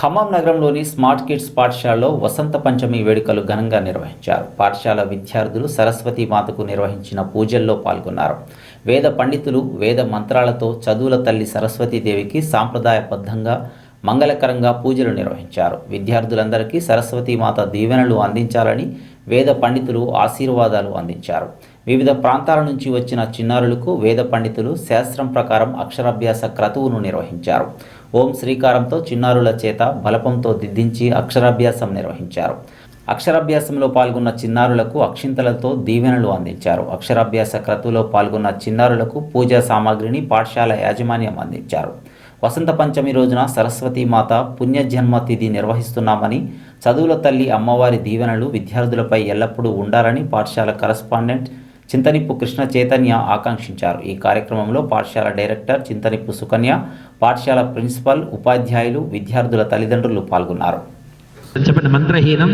ఖమ్మం నగరంలోని smart kids పాఠశాలలో వసంత పంచమి వేడుకలు ఘనంగా నిర్వహించారు. పాఠశాల విద్యార్థులు సరస్వతి మాతకు నిర్వహించిన పూజల్లో పాల్గొన్నారు. వేద పండితులు వేద మంత్రాలతో చదువుల తల్లి సరస్వతీదేవికి సాంప్రదాయబద్ధంగా మంగళకరంగా పూజలు నిర్వహించారు. విద్యార్థులందరికీ సరస్వతీమాత దీవెనలు అందించాలని వేద పండితులు ఆశీర్వాదాలు అందించారు. వివిధ ప్రాంతాల నుంచి వచ్చిన చిన్నారులకు వేద పండితులు శాస్త్రం ప్రకారం అక్షరాభ్యాస క్రతువును నిర్వహించారు. ఓం శ్రీకారంతో చిన్నారుల చేత బలపంతో దిద్దించి అక్షరాభ్యాసం నిర్వహించారు. అక్షరాభ్యాసంలో పాల్గొన్న చిన్నారులకు అక్షింతలతో దీవెనలు అందించారు. అక్షరాభ్యాస క్రతువులో పాల్గొన్న చిన్నారులకు పూజా సామాగ్రిని పాఠశాల యాజమాన్యం అందించారు. వసంత పంచమి రోజున సరస్వతీ మాత పుణ్యజన్మ తిథి నిర్వహిస్తున్నామని చదువుల తల్లి అమ్మవారి దీవెనలు విద్యార్థులపై ఎల్లప్పుడూ ఉండాలని పాఠశాల కరస్పాండెంట్ చింతనిప్పు కృష్ణ చైతన్య ఆకాంక్షించారు. ఈ కార్యక్రమంలో పాఠశాల డైరెక్టర్ చింతనిప్పు సుకన్య పాఠశాల ప్రిన్సిపల్ ఉపాధ్యాయులు విద్యార్థుల తల్లిదండ్రులు పాల్గొన్నారు. చెప్పండి మంత్రహీనం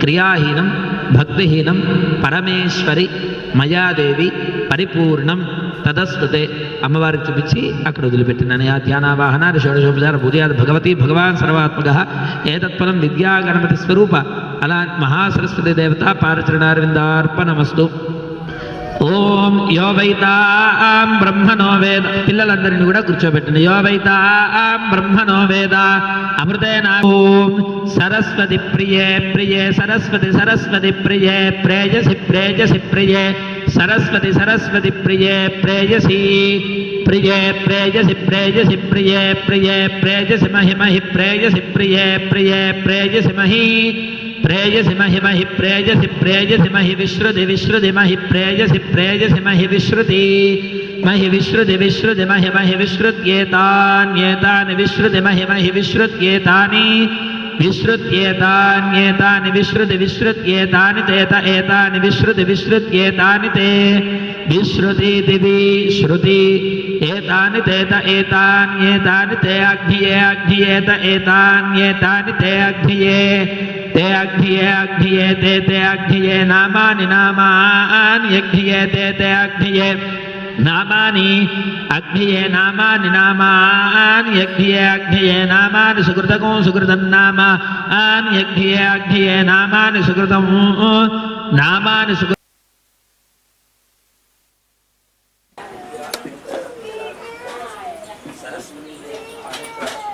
క్రియాహీనం భక్తిహీనం పరమేశ్వరి మయాదేవి పరిపూర్ణం తదస్తుతే అమ్మవారికి చూపించి అక్కడ వదిలిపెట్టినాను ఆ ధ్యానావాహన షోడశోపచార పూజయాది భగవతి భగవాన్ సర్వాత్మక ఏతత్ఫలం విద్యా గణపతి స్వరూప అలా మహాసరస్వతి దేవత పారచరణారవిందార్పణమస్తు. ఓం యో వైతాం బ్రహ్మణో వేద. పిల్లలందరినీ కూడా కూర్చోబెట్టండి. యో వైతాం బ్రహ్మణో వేద. అమృతేన ఓం సరస్వతి ప్రియే ప్రియే సరస్వతి సరస్వతి ప్రియే ప్రేయసి ప్రేయసి ప్రియే. సరస్వతి సరస్వతి ప్రియే ప్రేయసి ప్రియే ప్రేయసి ప్రేయసి ప్రియే ప్రియే ప్రేయసి మహి మహి ప్రేయసి ప్రియే ప్రియే ప్రేయసి మహి. प्रेयसि महि महि प्रेयसि प्रेयसि महि विश्रुति विश्रुति महि प्रेयसि प्रेयसि महि विश्रुति महि विश्रुति विश्रुति महि महि विश्रुत्येतान्येतानि विश्रुति महि महि विश्रुत्येतानि विश्रुत्येतान्येतानि विश्रुति विश्रुत्येतानि तेत एतानि विश्रुति विश्रुत्येतानि ते विश्रुतीति विश्रुति एतानि तेत एतान्येतानि ते अग्निये अग्नियेत एतान्येतानि ते अग्निये ते अग्धिये अग्धिये ते ते अग्धिये नामानि नामानि अग्धिये ते ते अग्धिये नामानि, अग्निये, नामानि नामानि यज्ञे अग्निये, नामानि सुकृतको, सुकृतं नाम आनि यज्ञे अग्निये, नामानि सुकृतं, नामानि सरस्वती